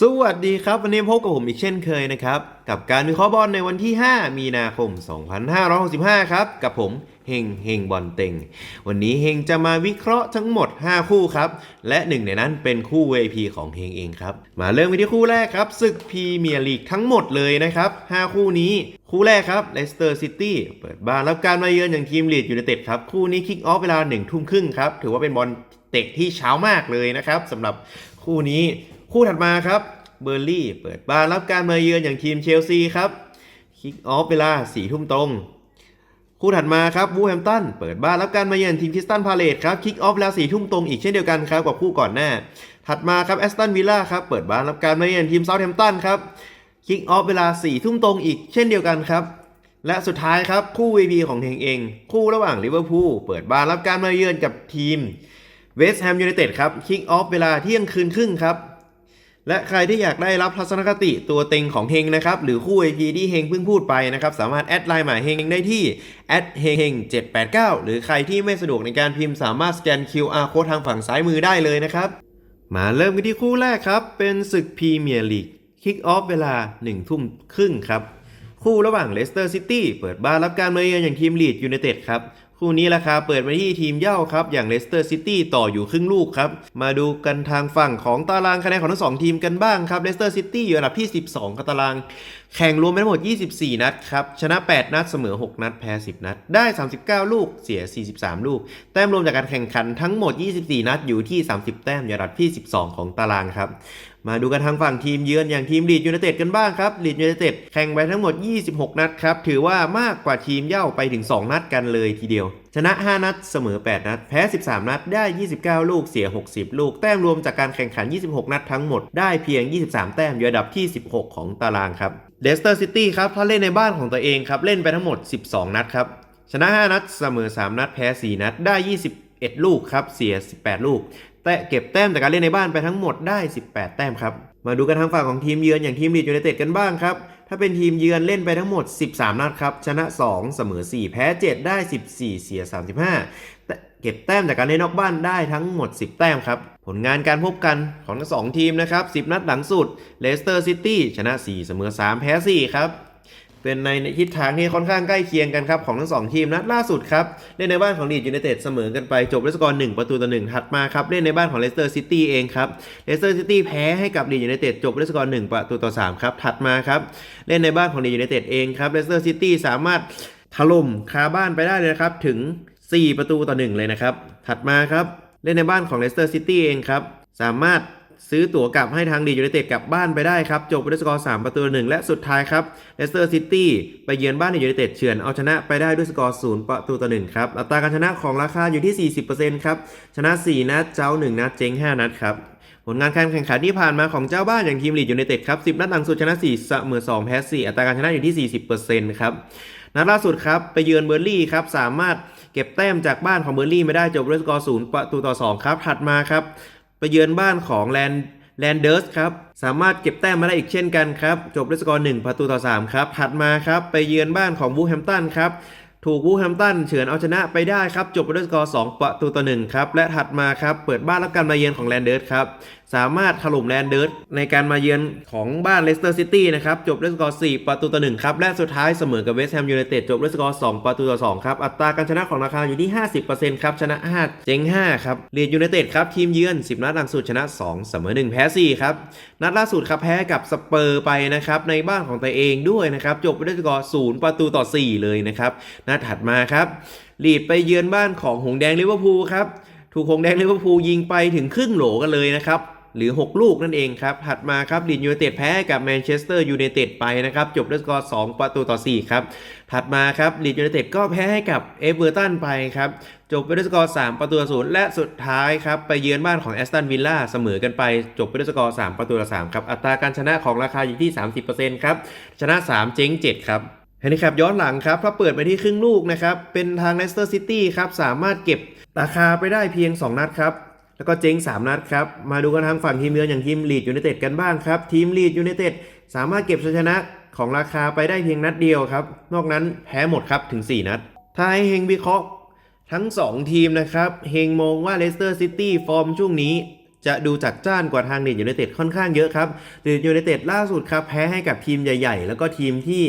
สวัสดีครับ วันนี้พบกับผมอีกเช่นเคยนะครับ กับการวิเคราะห์บอลในวันที่ 5 มีนาคม 2565 ครับ กับผมเฮงเฮงบอลเต็ง วันนี้เฮงจะมาวิเคราะห์ทั้งหมด 5 คู่ครับ และหนึ่งในนั้นเป็นคู่ VIP ของเฮงเองครับ มาเริ่มกันที่คู่แรกครับศึกพรีเมียร์ลีกทั้งหมดเลยนะครับ 5 คู่นี้คู่แรกครับเลสเตอร์ซิตี้เปิดบ้านรับการมาเยือนอย่างทีมลีดยูไนเต็ดครับ คู่นี้คิกออฟเวลา1ทุ่มครึ่งครับถือว่าเป็นบอลเตะที่เช้ามากเลยนะครับสำหรับคู่นี้ คู่ถัดมาครับเบอร์ลี่เปิดบ้านรับการมาเยือนอย่างทีมเชลซีครับคิกออฟเวลา4ทุ่มตรง คู่ถัดมาครับวูแฮมตันเปิดบ้านรับการมาเยือนทีมคิสตันพาเลตครับคิกออฟเวลา4ทุ่มตรงอีกเช่นเดียวกันครับกับคู่ก่อนหน้า ถัดมาครับแอสตันวิลล่าครับเปิดบ้านรับการมาเยือนทีมเซาท์แฮมป์ตันครับคิกออฟเวลา4ทุ่มตรงอีกเช่นเดียวกันครับและสุดท้ายครับคู่ VP ของเฮงเอง คู่ระหว่างลิเวอร์พูลเปิดบ้านรับการมาเยือนกับทีมเวสต์แฮมยูไนเต็ดครับคิกออฟเวลาเที่ยงคืนครึ่งครับ และใครที่อยากได้รับทัศนคติตัวเต็งของเฮงนะครับ หรือคู่ IP ที่เฮงเพิ่งพูดไปนะครับ สามารถแอดไลน์หมายเฮงได้ที่แอดเฮง789 หรือใครที่ไม่สะดวกในการพิมพ์สามารถสแกน QR code ทางฝั่งซ้ายมือได้เลยนะครับ มาเริ่มกันที่คู่แรกครับ เป็นศึกพรีเมียร์ลีกคิกออฟเวลา 1 ทุ่มครึ่งครับ คู่ระหว่างเลสเตอร์ซิตี้เปิดบ้านรับการมาเยือนอย่างทีมลีดยูไนเต็ดครับ คู่นี้ราคาเปิดมาที่ทีมเย่าครับ อย่างเลสเตอร์ซิตี้ต่ออยู่ครึ่งลูกครับ มาดูกันทางฝั่งของตารางคะแนนของทั้งสองทีมกันบ้างครับเลสเตอร์ซิตี้อยู่อันดับที่ 12ครับตาราง แข่งรวมไปทั้งหมด 24 นัดครับ ชนะ 8 นัดเสมอ 6 นัด แพ้ 10 นัด ได้ 39 ลูกเสีย 43 ลูก แต้มรวมจากการแข่งขันทั้งหมด 24 นัดอยู่ที่ 30 แต้มอยู่อันดับที่ 12 ของตารางครับ มาดูกันทางฝั่งทีมเยือนอย่างทีมลีดยูไนเต็ดกันบ้างครับลีดยูไนเต็ดแข่งไปทั้งหมด 26 นัดครับ ถือว่ามากกว่าทีมเย่าไปถึง 2 นัดกันเลยทีเดียว ชนะ 5 นัด เสมอ 8 นัด แพ้ 13 นัด ได้ 29 ลูก เสีย 60 ลูก แต้มรวมจากการแข่งขัน 26 นัดทั้งหมด ได้เพียง 23 แต้มอยู่อันดับที่ 16 ของตารางครับเลสเตอร์ซิตี้ครับถ้าเล่นในบ้านของตัวเองครับ เล่นไปทั้งหมด 12 นัดครับ ชนะ 5 นัด เสมอ 3 นัด แพ้ 4 นัด ได้21ลูกครับ เสีย 18 ลูก แต่เก็บแต้มจากการเล่นในบ้านไปทั้งหมดได้ 18 แต้มครับ มาดูกันทางฝั่งของทีมเยือนอย่างทีมลีดยูไนเต็ดกันบ้างครับ ถ้าเป็นทีมเยือนเล่นไปทั้งหมด 13 นัดครับ ชนะ 2 เสมอ 4 แพ้ 7 ได้ 14 เสีย 35 เก็บแต้มจากการเล่นนอกบ้านได้ทั้งหมด 10 แต้มครับ ผลงานการพบกันของทั้งสองทีมนะครับ 10 นัดหลังสุด เลสเตอร์ซิตี้ชนะ 4 เสมอ 3 แพ้ 4 ครับ เป็นในทิศทางที่ค่อนข้างใกล้เคียงกันครับของทั้งสองทีมนัดล่าสุดครับเล่นในบ้านของลีดยูไนเต็ดเสมอกันไปจบด้วยสกอร์1ประตูต่อ1ถัดมาครับเล่นในบ้านของเลสเตอร์ซิตี้เองครับเลสเตอร์ซิตี้แพ้ให้กับลีดยูไนเต็ดจบด้วยสกอร์1ประตูต่อ3ครับถัดมาครับเล่นในบ้านของลีดยูไนเต็ดเองครับเลสเตอร์ซิตี้สามารถถล่มคาบ้านไปได้เลยนะครับถึง 4 ประตูต่อ 1 เลยนะครับ ถัดมาครับ เล่นในบ้านของเลสเตอร์ซิตี้เองครับ สามารถ ซื้อตั๋วกลับให้ทางดียูไนเต็ดกลับบ้านไปได้ครับ จบด้วยสกอร์ 3 ประตูหนึ่งและสุดท้ายครับเลสเตอร์ซิตี้ไปเยือนบ้านดียูไนเต็ดเฉือนเอาชนะไปได้ด้วยสกอร์ 0 ประตูต่อหนึ่งครับ อัตราการชนะของราคาอยู่ที่ 40%ครับ ชนะ 4 นัด เจ้า 1 นัด เจ๊ง 5 นัดครับ ผลงานการแข่งขันที่ผ่านมาของเจ้าบ้านอย่างทีมลีดยูไนเต็ดครับ 10 นัดหลังสุดชนะ 4 เสมอ 2 แพ้ 4 อัตราการชนะอยู่ที่ 40%ครับนัดล่าสุดครับไปเยือนเบอร์ลี่ครับสามารถเก็บแต้มจากบ้านของเบอร์ลี่ไม่ได้จบด้วยสกอร์ 0 ประตูต่อ 2 ครับถัดมาครับ ไปเยือนบ้านของแลนแลนเดอร์สครับ สามารถเก็บแต้มมาได้อีกเช่นกันครับ จบด้วยสกอร์1ประตูต่อ 3 ครับ ถัดมาครับ ไปเยือนบ้านของวูแฮมตันครับ ถูกวูแฮมตันเฉือนเอาชนะไปได้ครับ จบด้วยสกอร์2ประตูต่อ1ครับ และถัดมาครับ เปิดบ้านรับการมาเยือนของแลนเดอร์สครับสามารถถล่มแลนเดอร์สในการมาเยือนของบ้านเลสเตอร์ซิตี้นะครับจบด้วยสกอร์ 4 ประตูต่อ 1 ครับ และสุดท้ายเสมอกับเวสต์แฮมยูไนเต็ดจบด้วยสกอร์ 2 ประตูต่อ 2 ครับ อัตราการชนะของราคาอยู่ที่ 50%ครับ ชนะ 5 เจ๊ง 5 ครับเลียดยูไนเต็ดครับ ทีมเยือน 10 นัดหลังสุดชนะ 2 เสมอ 1 แพ้ 4 ครับ นัดล่าสุดครับแพ้กับสเปอร์ไปนะครับในบ้านของตัวเองด้วยนะครับจบไปด้วยสกอร์ 0 ประตูต่อ 4 เลยนะครับนัดถัดมาครับลีดไปเยือนบ้านของหงแดงลิเวอร์พูลครับถูกหงแดงลิเวอร์พูลยิงไปถึงครึ่งโหลกันเลยนะครับ หรือ 6 ลูกนั่นเองครับ ถัดมาครับลีดยูไนเต็ดแพ้กับแมนเชสเตอร์ยูไนเต็ดไปนะครับจบด้วยสกอร์ 2 ประตูต่อ 4 ครับ ถัดมาครับลีดยูไนเต็ดก็แพ้ให้กับเอเวอร์ตันไปครับจบไปด้วยสกอร์ 3 ประตูต่อ0และสุดท้ายครับ ไปเยือนบ้านของแอสตันวิลล่าเสมอกันไป จบไปด้วยสกอร์ 3 ประตูต่อ 3 ครับ อัตราการชนะของราคาอยู่ที่ 30%ครับ ชนะ 3 เจ๊ง 7 ครับแฮนดิแคปย้อนหลังครับถ้าเปิดไปที่ครึ่งลูกนะครับ เป็นทางเลสเตอร์ซิตี้ครับ สามารถเก็บราคาไปได้เพียง 2 นัดครับ แล้วก็เจ๊ง 3 นัดครับ มาดูกันทางฝั่งทีมเยือนอย่างทีมลีดยูไนเต็ดกันบ้างครับ ทีมลีดยูไนเต็ดสามารถเก็บชัยชนะของราคาไปได้เพียงนัดเดียวครับ นอกนั้นแพ้หมดครับถึง 4 นัดถ้าให้เฮงวิเคราะห์ทั้ง 2 ทีมนะครับ เฮงมองว่าเลสเตอร์ซิตี้ฟอร์มช่วงนี้ จะดูจัดจ้านกว่าทางเดนยูไนเต็ดค่อนข้างเยอะครับเดนยูไนเต็ดล่าสุดครับแพ้ให้กับทีมใหญ่ ๆ แล้วก็ทีมที่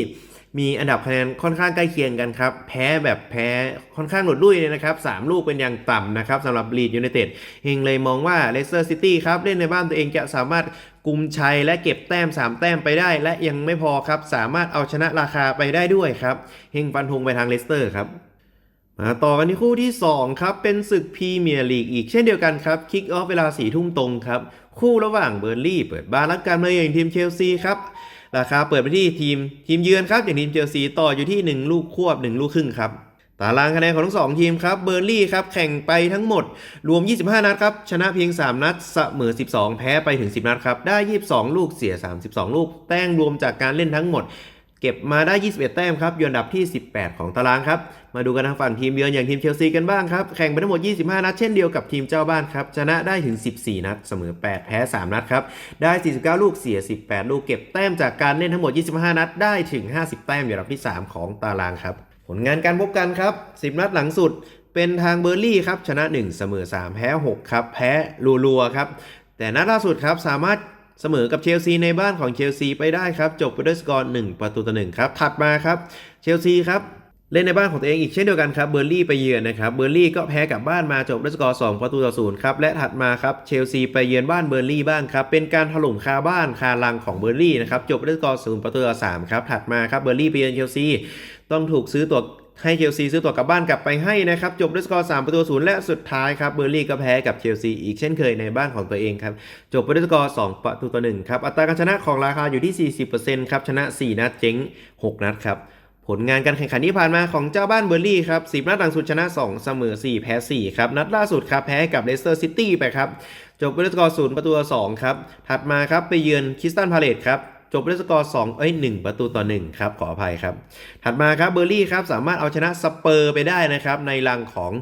มีอันดับคะแนนค่อนข้างใกล้เคียงกันครับ แพ้แบบแพ้ค่อนข้างหลุดลุ่ยเลยนะครับสามลูกเป็นอย่างต่ำนะครับสำหรับลีดยูไนเต็ดเฮงเลยมองว่าเลสเตอร์ซิตี้ครับเล่นในบ้านตัวเองจะสามารถกุมชัยและเก็บแต้ม 3 แต้มไปได้ และยังไม่พอครับ สามารถเอาชนะราคาไปได้ด้วยครับเฮงฟันธงไปทางเลสเตอร์ครับมาต่อกันที่คู่ที่ 2 ครับ เป็นศึกพรีเมียร์ลีกอีกเช่นเดียวกันครับ คิกออฟเวลา4ทุ่มตรงครับ คู่ระหว่างเบอร์ลี่เปิดบ้านรับการมาเยือนทีมเชลซีครับ ราคาเปิดไปที่ทีมทีมเยือนครับ อย่างทีมเชลซีต่ออยู่ที่ 1 ลูกควบ 1 ลูกครึ่งครับตารางคะแนนของทั้งสองทีมครับเบอร์ลี่ครับแข่งไปทั้งหมดรวม 25 นัดครับ ชนะเพียง 3 นัดเสมอ 12 แพ้ไปถึง 10 นัดครับ ได้ 22 ลูกเสีย 32 ลูก แต้งรวมจากการเล่นทั้งหมด เก็บมาได้ 21 แต้มครับอยู่อันดับที่ 18 ของตารางครับ มาดูกันทางฝั่งทีมเยือนอย่างทีมเชลซีกันบ้างครับ แข่งไปทั้งหมด 25 นัดเช่นเดียวกับทีมเจ้าบ้านครับ ชนะได้ถึง 14 นัด เสมอ 8 แพ้ 3 นัดครับ ได้ 49 ลูกเสีย 18 ลูกเก็บแต้มจากการเล่นทั้งหมด 25 นัด ได้ถึง 50 แต้มอยู่อันดับที่ 3 ของตารางครับ ผลงานการพบกันครับ 10 นัดหลังสุด เป็นทางเบอร์ลี่ครับ ชนะ 1 เสมอ 3 แพ้ 6 ครับ แพ้รัวๆครับ แต่นัดล่าสุดครับสามารถ เสมอกับเชลซีในบ้านของเชลซีไปได้ครับ จบไปด้วยสกอร์1ประตูต่อ1ครับถัดมาครับเชลซีครับเล่นในบ้านของตัวเองอีกเช่นเดียวกันครับเบอร์ลี่ไปเยือนนะครับเบอร์ลี่ก็แพ้กลับบ้านมาจบด้วยสกอร์2ประตูต่อศูนย์ครับและถัดมาครับเชลซีไปเยือนบ้านเบอร์ลี่บ้างครับเป็นการถล่มคาบ้านคาลังของเบอร์ลี่นะครับจบด้วยสกอร์0ประตูต่อ3ครับถัดมาครับเบอร์ลี่ไปเยือนเชลซีต้องถูกซื้อตัว ให้เชลซีซื้อตัวกลับบ้านกลับไปให้นะครับ จบด้วยสกอร์ 3 ประตูศูนย์และสุดท้ายครับเบอร์ลี่ก็แพ้กับเชลซีอีกเช่นเคยในบ้านของตัวเองครับ จบไปด้วยสกอร์ 2 ประตูต่อ1ครับ อัตราการชนะของราคาอยู่ที่ 40%ครับ ชนะ 4 นัดเจ๊ง 6 นัดครับ ผลงานการแข่งขันที่ผ่านมาของเจ้าบ้านเบอร์ลี่ครับ 10 นัดหลังสุดชนะ 2 เสมอ 4 แพ้ 4 ครับ นัดล่าสุดครับแพ้กับเลสเตอร์ซิตี้ไปครับ จบไปด้วยสกอร์ 0 ประตูต่อ2ครับ ถัดมาครับไปเยือนคริสตันพาเลตครับ จบด้วยสกอร์2เอ้ย1ประตูต่อ1ครับขออภัยครับ ถัดมาครับเบอร์ลี่ครับสามารถเอาชนะสเปอร์ไปได้นะครับในรังของ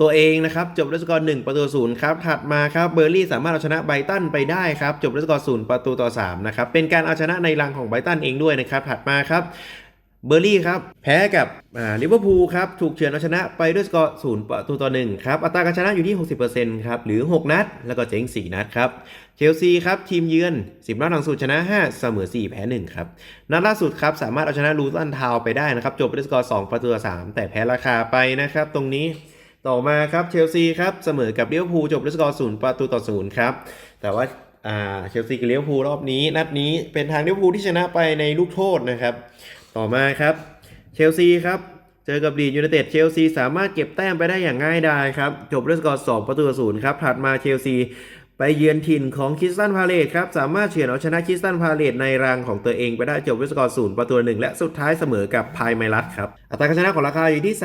ตัวเองนะครับจบด้วยสกอร์1ประตูศูนย์ครับถัดมาครับเบอร์ลี่สามารถเอาชนะไบตันไปได้ครับจบด้วยสกอร์0ประตูต่อ3นะครับเป็นการเอาชนะในรังของไบตันเองด้วยนะครับถัดมาครับ เบอร์ลี่ครับ แพ้กับลิเวอร์พูลครับ ถูกเฉือนเอาชนะไปด้วยสกอร์ศูนย์ประตูต่อหนึ่งครับ อัตราการชนะอยู่ที่ 60%ครับ หรือ 6 นัด แล้วก็เจ๊ง 4 นัดครับ เชลซีครับ ทีมเยือน 10นัดหลังสุดชนะ 5 เสมอ 4 แพ้ 1 ครับ นัดล่าสุดครับ สามารถเอาชนะลูตันทาวไปได้นะครับ จบไปด้วยสกอร์ 2 ประตูต่อ3แต่แพ้ราคาไปนะครับ ตรงนี้ต่อมาครับเชลซีครับเสมอกับลิเวอร์พูลจบด้วยสกอร์0ประตูต่อ0ครับแต่ว่าอ่าเชลซีกับลิเวอร์พูลรอบนี้ นัดนี้เป็นทางลิเวอร์พูลที่ชนะไปในลูกโทษนะครับ ต่อมาครับเชลซีครับเจอกับลีดยูไนเต็ดเชลซีสามารถเก็บแต้มไปได้อย่างง่ายดายครับจบด้วยสกอร์2ประตูศูนย์ครับถัดมาเชลซีไปเยือนถิ่นของคิสตันพาเลตครับสามารถเฉือนเอาชนะคิสตันพาเลตในรังของตัวเองไปได้จบด้วยสกอร์ศูนย์ประตูหนึ่งและสุดท้ายเสมอกับพายไมลัสครับอัตราการชนะของราคาอยู่ที่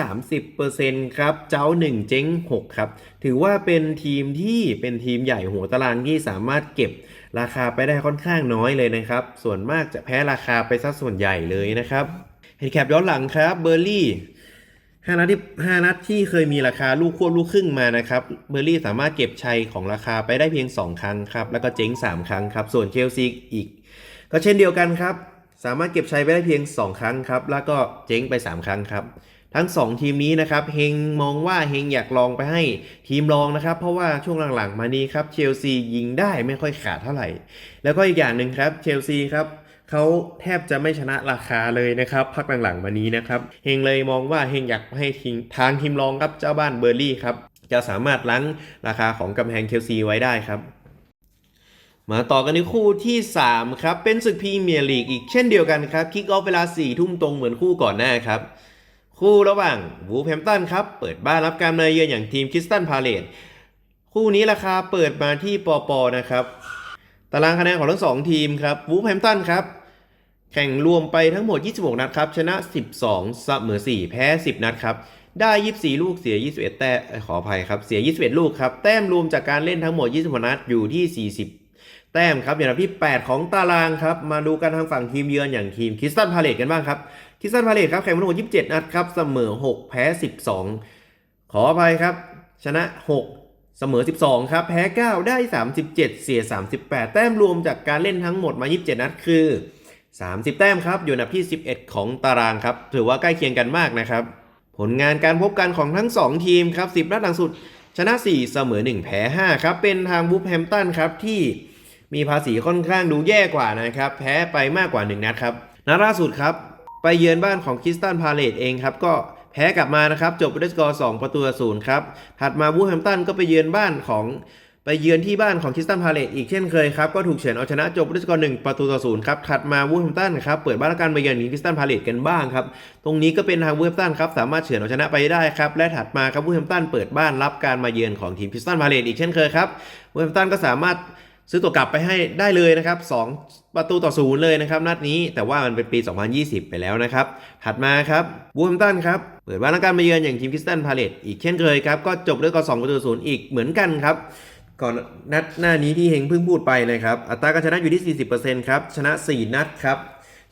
30%ครับเจ้า 1 เจ๊ง6ครับถือว่าเป็นทีมที่เป็นทีมใหญ่หัวตารางที่สามารถเก็บ ราคาไปได้ค่อนข้างน้อยเลยนะครับ ส่วนมากจะแพ้ราคาไปซะส่วนใหญ่เลยนะครับเห็นแคปย้อนหลังครับเบอร์ลี่ห้านัดที่ห้านัดที่เคยมีราคาลูกควบลูกครึ่งมานะครับเบอร์ลี่สามารถเก็บชัยของราคาไปได้เพียง 2 ครั้งครับแล้วก็เจ๊ง 3 ครั้งครับ ส่วนเชลซีอีก ก็เช่นเดียวกันครับ สามารถเก็บชัยไปได้เพียง 2 ครั้งครับแล้วก็เจ๊งไป 3 ครั้งครับ ทั้ง 2 ทีมนี้นะครับเฮงมองว่าเฮงอยากลองไปให้ทีมลองนะครับ เพราะว่าช่วงหลังๆ มานี้ครับเชลซียิงได้ไม่ค่อยขาดเท่าไหร่ แล้วก็อีกอย่างหนึ่งครับเชลซีครับเขาแทบจะไม่ชนะราคาเลยนะครับพักหลังๆมานี้นะครับเฮงเลยมองว่าเฮงอยากให้ทีมทางทีมรองครับเจ้าบ้านเบอร์ลี่ครับจะสามารถล้างราคาของกำแพงเชลซีไว้ได้ครับมาต่อกันในคู่ที่ 3 ครับ เป็นศึกพรีเมียร์ลีกอีกเช่นเดียวกันครับคิกออฟเวลา4ทุ่มตรงเหมือนคู่ก่อนหน้าครับ คู่ระหว่างวูแฮมตันครับเปิดบ้านรับการมาเยือนอย่างทีมคริสตันพาเลตคู่นี้ราคาเปิดมาที่ปอปอนะครับตารางคะแนนของทั้ง 2 ทีมครับวูฟแฮมตันครับแข่งรวมไปทั้งหมด 26 นัดครับ ชนะ 12เสมอ4 แพ้ 10 นัดครับ ได้ 24 ลูกเสีย 21 แต้มเอ่ขออภัยครับ เสีย 21 ลูกครับ แต้มรวมจากการเล่นทั้งหมด 26 นัดอยู่ที่ 40 แต้มครับอย่างที่ 8 ของตารางครับ มาดูกันทางฝั่งทีมเยือนอย่างทีมคริสตันพาเลตกันบ้างครับ คิสตันพาเลตครับแข่งมาทั้งหมด27 นัดครับ เสมอ 6 แพ้ 12 ขออภัยครับ ชนะ 6 เสมอ 12 ครับ แพ้ 9 ได้ 37 เสีย 38 แต้มรวมจากการเล่นทั้งหมดมา 27 นัดคือ 30 แต้มครับ อยู่อันดับที่ 11 ของตารางครับ ถือว่าใกล้เคียงกันมากนะครับ ผลงานการพบกันของทั้ง 2 ทีมครับ 10 นัดหลังสุด ชนะ 4 เสมอ 1 แพ้ 5 ครับ เป็นทางบูฟแฮมตันครับที่มีภาษีค่อนข้างดูแย่กว่านะครับ แพ้ไปมากกว่า 1 นัดครับนัดล่าสุดครับ ไปเยือนบ้านของคริสตันพาเลตเองครับก็แพ้กลับมานะครับจบด้วยสกอร์2ประตูต่อศูนย์ครับถัดมาบูแฮมตันก็ไปเยือนบ้านของไปเยือนที่บ้านของคริสตันพาเลตอีกเช่นเคยครับก็ถูกเฉือนเอาชนะจบด้วยสกอร์1ประตูต่อศูนย์ครับถัดมาบูแฮมตันครับเปิดบ้านการไปเยือนคริสตันพาเลตกันบ้างครับตรงนี้ก็เป็นทางบูแฮมตันครับสามารถเฉือนเอาชนะไปได้ครับและถัดมาครับบูแฮมตันเปิดบ้านรับการมาเยือนของทีมคริสตันพาเลตอีกเช่นเคยครับบูแฮมตันก็สามารถ ซื้อตัวกลับไปให้ได้เลยนะครับ 2 ประตูต่อศูนย์เลยนะครับ นัดนี้แต่ว่ามันเป็นปี 2020 ไปแล้วนะครับ ถัดมาครับบูมตันครับ เปิดบ้านและการมาเยือนอย่างทีมคริสตันพาเลตอีกเช่นเคยครับ ก็จบด้วยกอ2ประตูศูนย์อีกเหมือนกันครับ ก่อนนัดหน้านี้ที่เฮงเพิ่งพูดไปนะครับ อัตราการชนะอยู่ที่ 40%ครับ ชนะ 4 นัดครับ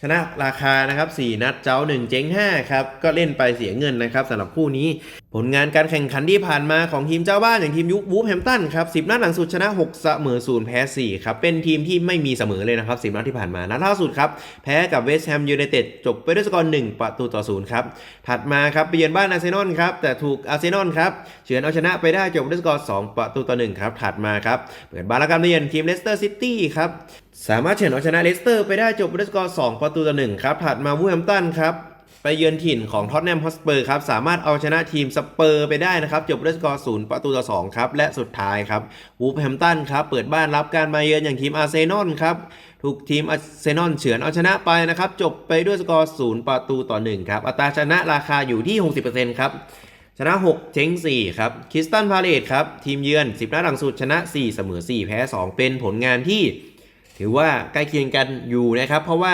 ชนะราคานะครับ 4 นัดเจ้า 1 เจ๊ง5ครับ ก็เล่นไปเสียเงินนะครับสำหรับคู่นี้ ผลงานการแข่งขันที่ผ่านมาของทีมเจ้าบ้านอย่างทีมยุควูฟแฮมตันครับ 10 นัดหลังสุดชนะ 6 เสมอ0แพ้ 4 ครับ เป็นทีมที่ไม่มีเสมอเลยนะครับ 10 นัดที่ผ่านมา นัดล่าสุดครับ แพ้กับเวสต์แฮมยูไนเต็ดจบไปด้วยสกอร์ 1 ประตูต่อ 0 ครับ ถัดมาครับไปเยือนบ้านอาร์เซนอลครับ แต่ถูกอาร์เซนอลครับเฉือนเอาชนะไปได้จบด้วยสกอร์ 2 ประตูต่อ 1 ครับ ถัดมาครับเปิดบ้านและการไปเยือนทีมเลสเตอร์ซิตี้ครับ สามารถเฉือนเอาชนะเลสเตอร์ไปได้จบด้วยสกอร์2ประตูต่อ1ครับถัดมาวูแฮมตันครับไปเยือนถิ่นของท็อตแนมฮอสเปอร์ครับสามารถเอาชนะทีมสเปอร์ไปได้นะครับจบด้วยสกอร์0ประตูต่อ2ครับและสุดท้ายครับวูฟแฮมตันครับเปิดบ้านรับการมาเยือนอย่างทีมอาร์เซนอลครับถูกทีมอาร์เซนอลเฉือนเอาชนะไปนะครับจบไปด้วยสกอร์0ประตูต่อ1ครับอัตราชนะราคาอยู่ที่ 60%ครับชนะ 6 เจ๊ง4ครับคริสตันพาเลตครับทีมเยือน 10นัดหลังสุดชนะ 4 เสมอ 4 แพ้ 2 เป็นผลงานที่ ถือว่าใกล้เคียงกันอยู่นะครับ เพราะว่า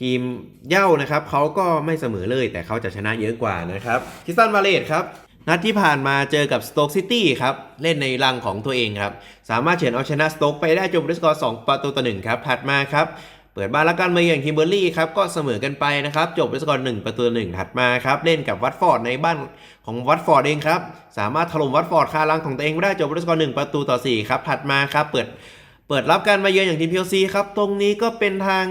ทีมเย้านะครับเขาก็ไม่เสมอเลยแต่เขาจะชนะเยอะกว่านะครับคิสตันพาเลตครับนัดที่ผ่านมาเจอกับสโต๊กซิตี้ครับ เล่นในรังของตัวเองครับ สามารถเฉือนเอาชนะสโต๊กไปได้จบด้วยสกอร์2ประตูต่อ1ครับถัดมาครับ เปิดบ้านและกันมาอย่างคิมเบอร์รี่ครับ ก็เสมอกันไปนะครับ จบด้วยสกอร์1ประตูต่อ1ถัดมาครับ เล่นกับวัตฟอร์ดในบ้านของวัตฟอร์ดเองครับ สามารถถล่มวัตฟอร์ดคารังของตัวเองไปได้จบด้วยสกอร์1ประตูต่อ4ครับถัดมาครับเปิด เปิดรับการมาเยือนอย่างทีม PLC ครับ ตรงนี้ก็เป็นทาง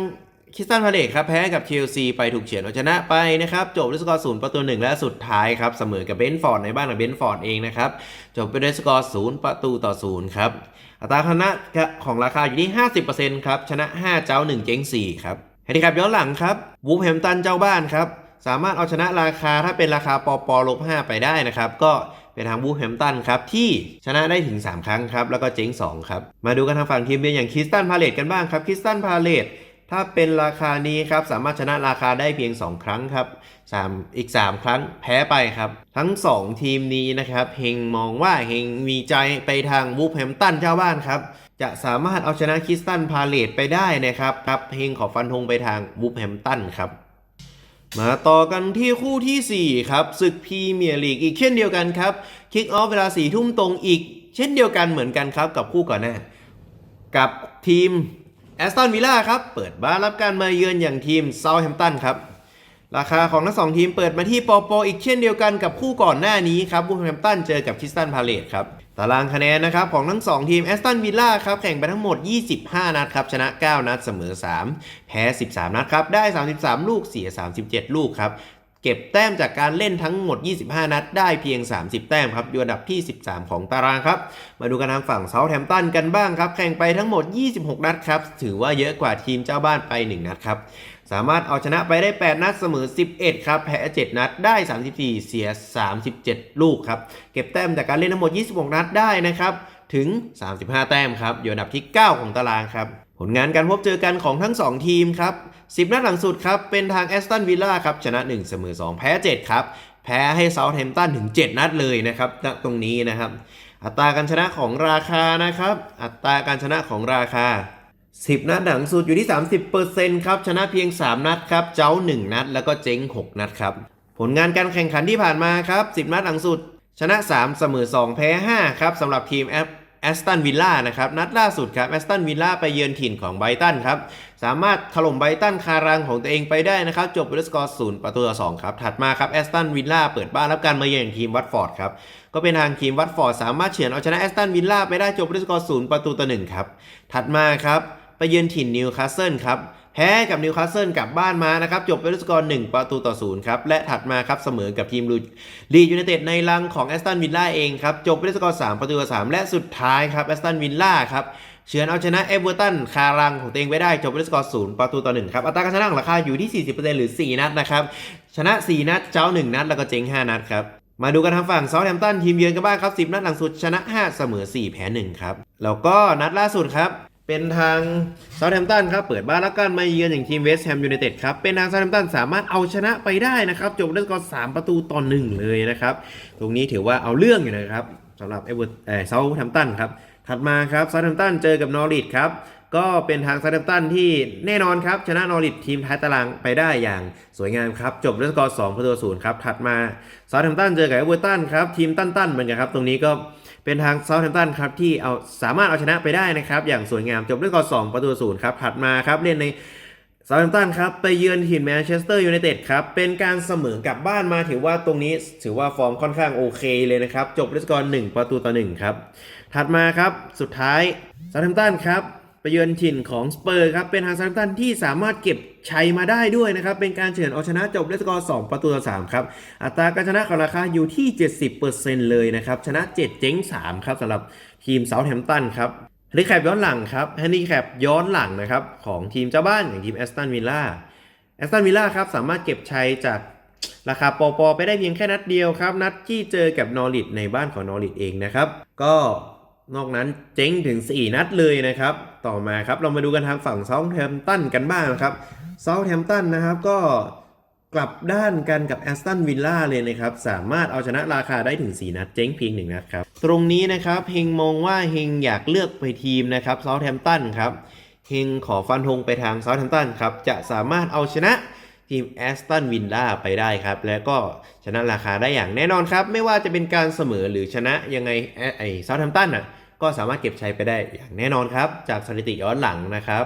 คริสตันพาเลตครับ แพ้กับ TLC ไปถูกเฉือนเอาชนะไปนะครับ จบด้วยสกอร์ศูนย์ประตูหนึ่งและสุดท้ายครับ เสมอกับเบนฟอร์ดในบ้านของเบนฟอร์ดเองนะครับ จบไปด้วยสกอร์ศูนย์ประตูต่อศูนย์ครับ อัตราชนะของราคาอยู่ที่ 50%ครับ ชนะ 5 เจ้า 1 เจ๊ง 4 ครับให้ดีครับย้อนหลังครับวูฟแฮมตันเจ้าบ้านครับสามารถเอาชนะราคาถ้าเป็นราคาปปลบ5ไปได้นะครับ ก็ เป็นทางวูแฮมตันครับที่ชนะได้ถึง 3 ครั้งครับแล้วก็เจ๊ง2ครับมาดูกันทางฝั่งทีมเยือนอย่างคริสตันพาเลตกันบ้างครับคริสตันพาเลตถ้าเป็นราคานี้ครับสามารถชนะราคาได้เพียง 2 ครั้งครับสามอีก 3 ครั้งแพ้ไปครับ ทั้ง 2 ทีมนี้นะครับเฮงมองว่าเฮงมีใจไปทางวูฟแฮมตันเจ้าบ้านครับ จะสามารถเอาชนะคริสตันพาเลตไปได้นะครับครับเฮงขอฟันธงไปทางวูฟแฮมตันครับ มาต่อกันที่คู่ทีสี่ 4 ครับศึกพรีเมียร์ลีกอีกเช่นเดียวกันครับคิกออฟเวลา4ทุ่มตรงอีก เช่นเดียวกันเหมือนกันครับกับคู่ก่อนหน้า กับทีมแอสตันวิลล่าครับ เปิดบ้านรับการมาเยือนอย่างทีมเซาท์แฮมป์ตันครับ ราคาของทั้งสองทีมเปิดมาที่ปอปออีกเช่นเดียวกันกับคู่ก่อนหน้านี้ครับบูแฮมป์ตันเจอกับคริสตันพาเลตครับ ตารางคะแนนนะครับของทั้ง 2 ทีมแอสตันวิลล่าครับแข่งไปทั้งหมด 25 นัดครับชนะ 9 นัดเสมอ 3 แพ้ 13 นัดครับได้ 33 ลูกเสีย 37 ลูกครับเก็บแต้มจากการเล่นทั้งหมด 25 นัด ได้เพียง 30 แต้มครับอยู่อันดับที่ 13 ของตารางครับ มาดูกันทางฝั่งเซาท์แฮมป์ตันกันบ้างครับ แข่งไปทั้งหมด 26 นัดครับ ถือว่าเยอะกว่าทีมเจ้าบ้านไป 1 นัดครับ สามารถเอาชนะไปได้ 8 นัดเสมอ 11 ครับแพ้7นัดได้ 34 เสีย 37 ลูกครับ เก็บแต้มจากการเล่นทั้งหมด 26 นัดได้นะครับ ถึง 35 แต้มครับ อยู่อันดับที่ 9 ของตารางครับ ผลงานการพบเจอกันของทั้ง 2 ทีมครับ 10 นัดหลังสุดครับ เป็นทางแอสตันวิลล่าครับ ชนะ 1 เสมอ 2 แพ้ 7 ครับ แพ้ให้เซาท์แฮมป์ตันถึง 7 นัดเลยนะครับณตรงนี้นะครับ อัตราการชนะของราคานะครับ อัตราการชนะของราคา 10 นัดหลังสุดอยู่ที่ 30%ครับ ชนะเพียง 3 นัดครับ เจ้า 1 นัด แล้วก็เจ๊ง 6 นัดครับ ผลงานการแข่งขันที่ผ่านมาครับ 10 นัดหลังสุด ชนะ 3 เสมอ 2 แพ้ 5 ครับสำหรับทีมแอปแอสตันวิลล่านะครับ นัดล่าสุดครับแอสตันวิลล่าไปเยือนถิ่นของไบตันครับ สามารถถล่มไบตันคารังของตัวเองไปได้นะครับ จบปด้วยสกอร์ศูนย์ประตูต่อ2ครับ ถัดมาครับแอสตันวิลล่าเปิดบ้านรับการมาเยือนทีมวัตฟอร์ดครับ ก็เป็นทางทีมวัตฟอร์ดสามารถเฉือนเอาชนะแอสตันวิลล่าไปได้จบด้วยสกอร์ศูนย์ประตูต่อหนึ่งครับ ถัดมาครับ ไปเยือนถิ่นนิวคาสเซิลครับแพ้กับนิวคาสเซิลกลับบ้านมานะครับ จบไปด้วยสกอร์1ประตูต่อศูนย์ครับ และถัดมาครับเสมอกับทีมลีดยูไนเต็ดในรังของแอสตันวิลล่าเองครับ จบไปด้วยสกอร์3ประตูต่อ3และสุดท้ายครับแอสตันวิลล่าครับเฉือนเอาชนะเอเวอร์ตันคารังของตัวเองไปได้จบไปด้วยสกอร์0ประตูต่อ1ครับ อัตราการชนะของราคาอยู่ที่ 40%หรือ 4 นัดนะครับ ชนะ 4 นัด เจ้า 1 นัด แล้วก็เจ๊ง 5 นัดครับ มาดูกันทางฝั่งเซาท์แฮมป์ตันทีมเยือนกันบ้างครับ 10 นัดหลังสุดชนะ 5 เสมอ 4 แพ้ 1 ครับ แล้วก็นัดล่าสุดครับ เป็นทางเซาท์แฮมป์ตันครับเปิดบ้านแล้วกันมาเยือนอย่างทีมเวสต์แฮมยูไนเต็ดครับเป็นทางเซาท์แฮมป์ตันสามารถเอาชนะไปได้นะครับจบด้วยสกอร์3ประตูต่อ1เลยนะครับ ตรงนี้ถือว่าเอาเรื่องอยู่นะครับสำหรับเอเวอร์เอ่อซาท์แฮมป์ตันครับถัดมาครับเซาท์แฮมป์ตันเจอกับนอริทครับก็เป็นทางเซาท์แฮมป์ตันที่แน่นอนครับชนะนอริททีมท้ายตารางไปได้อย่างสวยงามครับจบด้วยสกอร์2ประตูศูนย์ครับถัดมาเซาท์แฮมป์ตันเจอกับเอเวอร์ตันครับทีมตันๆเหมือนกันครับตรงนี้ก็ เป็นทางเซาท์แฮมป์ตันครับที่เอาสามารถเอาชนะไปได้นะครับ อย่างสวยงามจบด้วยกอร์สองประตูศูนย์ครับถัดมาครับเล่นในเซาท์แฮมป์ตันครับไปเยือนทีมแมนเชสเตอร์ยูไนเต็ดครับเป็นการเสมอกลับบ้านมาถือว่าตรงนี้ถือว่าฟอร์มค่อนข้างโอเคเลยนะครับ จบด้วยสกอร์หนึ่งประตูต่อหนึ่งครับถัดมาครับสุดท้ายเซาท์แฮมป์ตันครับ ไปเยือนถิ่นของสเปอร์ครับเป็นทางซาท์แฮมตันที่สามารถเก็บชัยมาได้ด้วยนะครับ เป็นการเฉือนเอาชนะจบด้วยสกอร์ 2 ประตูต่อ 3 ครับ อัตราการชนะของราคาอยู่ที่ 70%เลยนะครับ ชนะ 7 เจ๊ง 3 ครับสำหรับทีมเซาท์แฮมป์ตันครับแฮนดี้แคปย้อนหลังครับแฮนดี้แคปย้อนหลังนะครับ ของทีมเจ้าบ้านอย่างทีมแอสตันวิลล่าแอสตันวิลล่าครับสามารถเก็บชัยจากราคาปอปอไปได้เพียงแค่นัดเดียวครับ นัดที่เจอกับนอริทในบ้านของนอริทเองนะครับ ก็ นอกนั้นเจ๊งถึง 4 นัดเลยนะครับ ต่อมาครับเรามาดูกันทางฝั่งเซาท์แฮมตันกันบ้างนะครับเซาท์แฮมตันนะครับก็กลับด้านกันกับแอสตันวิลล่าเลยนะครับ สามารถเอาชนะราคาได้ถึง 4 นัดเจ๊งเพียงหนึ่งนัดครับ ตรงนี้นะครับเฮงมองว่าเฮงอยากเลือกไปทีมนะครับเซาท์แฮมตันครับเฮงขอฟันธงไปทางเซาท์แฮมตันครับจะสามารถเอาชนะ ทีมแอสตันวินล่าไปได้ครับ แล้วก็ชนะราคาได้อย่างแน่นอนครับ ไม่ว่าจะเป็นการเสมอหรือชนะยังไงไอ้ไอ้เซาท์แฮมป์ตันอะก็สามารถเก็บชัยไปได้อย่างแน่นอนครับ จากสถิติย้อนหลังนะครับ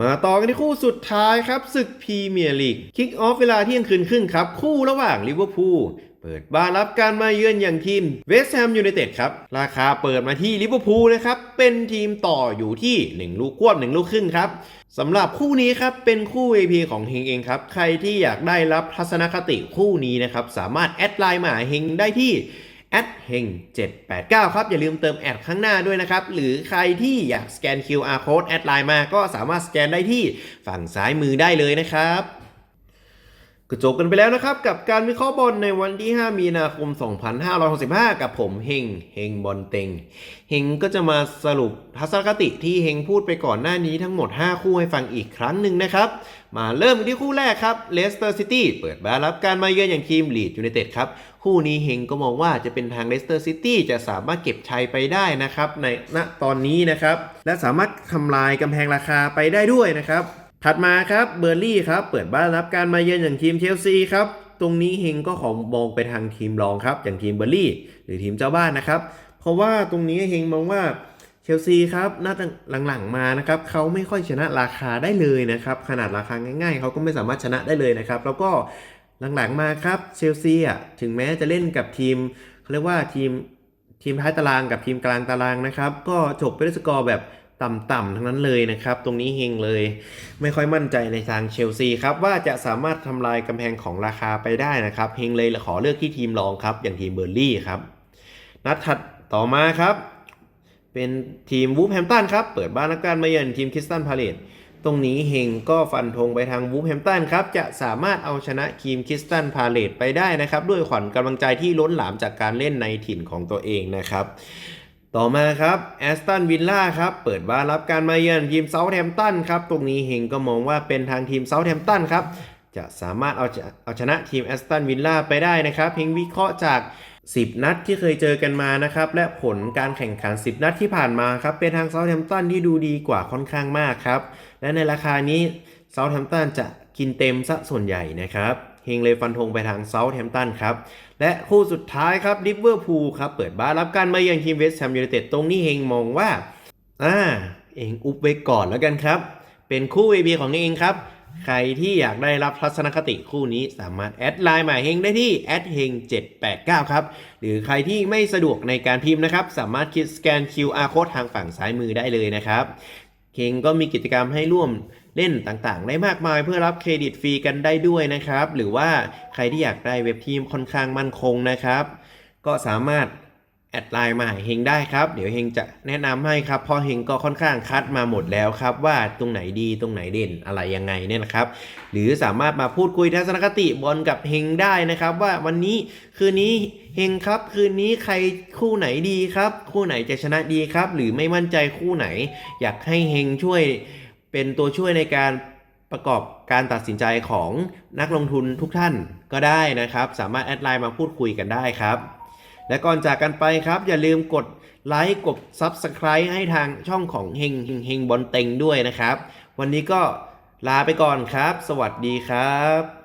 มาต่อกันที่คู่สุดท้ายครับศึกพรีเมียร์ลีกคิกออฟเวลาเที่ยงคืนครึ่งครับ คู่ระหว่างลิเวอร์พูล เปิดบารับการมาเยือนอย่างทีมเวสต์แฮมยูไนเต็ดครับ ราคาเปิดมาที่ลิเวอร์พูลนะครับ เป็นทีมต่ออยู่ที่ 1 ลูกควบ1 ลูกครึ่งครับสำหรับคู่นี้ครับ เป็นคู่ VP ของเฮงเองครับ ใครที่อยากได้รับทัศนคติคู่นี้นะครับ สามารถแอดไลน์มาหาเฮงได้ที่แอดเฮง789 ครับ อย่าลืมเติมแอดข้างหน้าด้วยนะครับ หรือใครที่อยากสแกน QR code แอดไลน์มาก็สามารถสแกนได้ที่ฝั่งซ้ายมือได้เลยนะครับ ก็จบกันไปแล้วนะครับ กับการวิเคราะห์บอลในวันที่ 5 มีนาคม 2565 กับผมเฮงเฮงบอลเต็งเฮงก็จะมาสรุปทัศนคติที่เฮงพูดไปก่อนหน้านี้ทั้งหมด 5 คู่ให้ฟังอีกครั้งหนึ่งนะครับ มาเริ่มที่คู่แรกครับเลสเตอร์ซิตี้เปิดบ้านรับการมาเยือนอย่างทีมลีดยูไนเต็ดครับ คู่นี้เฮงก็มองว่าจะเป็นทางเลสเตอร์ซิตี้จะสามารถเก็บชัยไปได้นะครับในณตอนนี้นะครับ และสามารถทำลายกำแพงราคาไปได้ด้วยนะครับ ถัดมาครับเบอร์ลี่ครับเปิดบ้านรับการมาเยือนอย่างทีมเชลซีครับตรงนี้เฮงก็ของมองไปทางทีมรองครับ อย่างทีมเบอร์ลี่ หรือทีมเจ้าบ้านนะครับ เพราะว่าตรงนี้เฮงมองว่าเชลซีครับนัดหลังๆมานะครับเขาไม่ค่อยชนะราคาได้เลยนะครับขนาดราคาง่ายๆเขาก็ไม่สามารถชนะได้เลยนะครับ แล้วก็หลังๆมาครับเชลซีอะถึงแม้จะเล่นกับทีมเขาเรียกว่าทีมทีมท้ายตารางกับทีมกลางตารางนะครับ ก็จบไปด้วยสกอร์แบบ ต่ำๆทั้งนั้นเลยนะครับ ตรงนี้เฮงเลย ไม่ค่อยมั่นใจในทางเชลซีครับว่าจะสามารถทำลายกำแพงของราคาไปได้นะครับเฮงเลยขอเลือกที่ทีมรองครับ อย่างทีมเบอร์ลี่ครับ นัดถัดต่อมาครับ เป็นทีมวูฟแฮมตันครับ เปิดบ้านนักการมาเยือนทีมคริสตันพาเลตตรงนี้เฮงก็ฟันธงไปทางวูฟแฮมตันครับ จะสามารถเอาชนะทีมคริสตันพาเลตไปได้นะครับ ด้วยขวัญกำลังใจที่ล้นหลามจากการเล่นในถิ่นของตัวเองนะครับ ต่อมาครับแอสตันวิลล่าครับเปิดบ้านรับการมาเยือนทีมเซาท์แฮมป์ตันครับตรงนี้เฮงก็มองว่าเป็นทางทีมเซาท์แฮมป์ตันครับจะสามารถเอาเอาชนะทีมแอสตันวิลล่าไปได้นะครับเฮงวิเคราะห์จาก 10 นัดที่เคยเจอกันมานะครับและผลการแข่งขัน 10 นัดที่ผ่านมาครับเป็นทางเซาท์แฮมป์ตันที่ดูดีกว่าค่อนข้างมากครับและในราคานี้เซาท์แฮมป์ตันจะกินเต็มซะส่วนใหญ่นะครับ เฮงเลยฟันธงไปทางเซาท์แฮมป์ตันครับ และคู่สุดท้ายครับลิเวอร์พูลครับ เปิดบ้านรับการมาเยือนทีมเวสต์แฮมยูไนเต็ดตรงนี้เฮงมองว่าอ่าเองอุบไว้ก่อนแล้วกันครับ เป็นคู่ VP ของเองครับ ใครที่อยากได้รับทัศนคติคู่นี้สามารถแอดไลน์มาเฮงได้ที่แอดเฮง789 ครับ หรือใครที่ไม่สะดวกในการพิมพ์นะครับ สามารถคิดสแกน QR code ทางฝั่งซ้ายมือได้เลยนะครับเฮงก็มีกิจกรรมให้ร่วม เล่นต่างๆ ได้มากมายเพื่อรับเครดิตฟรีกันได้ด้วยนะครับ หรือว่าใครที่อยากได้เว็บทีมค่อนข้างมั่นคงนะครับ ก็สามารถแอดไลน์มาเฮงได้ครับ เดี๋ยวเฮงจะแนะนำให้ครับเพราะเฮงก็ค่อนข้างคัดมาหมดแล้วครับว่าตรงไหนดีตรงไหนเด่นอะไรยังไงเนี่ยนะครับ หรือสามารถมาพูดคุยทัศนคติบอลกับเฮงได้นะครับ ว่าวันนี้คืนนี้เฮงครับ คืนนี้ใครคู่ไหนดีครับ คู่ไหนจะชนะดีครับ หรือไม่มั่นใจคู่ไหน อยากให้เฮงช่วย เป็นตัวช่วยในการประกอบการตัดสินใจของนักลงทุนทุกท่านก็ได้นะครับ สามารถแอดไลน์มาพูดคุยกันได้ครับ และก่อนจากกันไปครับ อย่าลืมกดไลค์กด Subscribe ให้ทางช่องของเฮงเฮงเฮงบอลเต็งด้วยนะครับ วันนี้ก็ลาไปก่อนครับ สวัสดีครับ